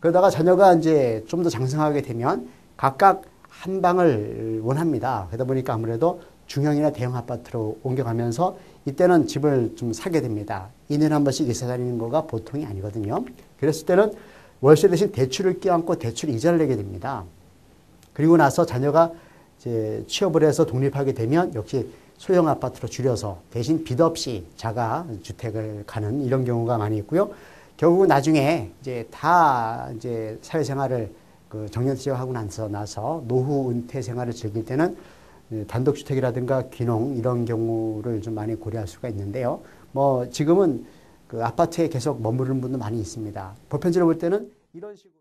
그러다가 자녀가 이제 좀 더 장성하게 되면 각각 한 방을 원합니다. 그러다 보니까 아무래도 중형이나 대형 아파트로 옮겨가면서 이때는 집을 좀 사게 됩니다. 2년에 한 번씩 이사 다니는 거가 보통이 아니거든요. 그랬을 때는 월세 대신 대출을 껴안고 대출 이자를 내게 됩니다. 그리고 나서 자녀가 이제 취업을 해서 독립하게 되면 역시 소형 아파트로 줄여서 대신 빚 없이 자가 주택을 가는 이런 경우가 많이 있고요. 결국은 나중에 이제 다 이제 사회생활을 그 정년 퇴직하고 나서 나서 노후 은퇴 생활을 즐길 때는 단독주택이라든가 귀농 이런 경우를 좀 많이 고려할 수가 있는데요. 뭐 지금은 그 아파트에 계속 머무르는 분도 많이 있습니다. 보편적으로 볼 때는 이런 식으로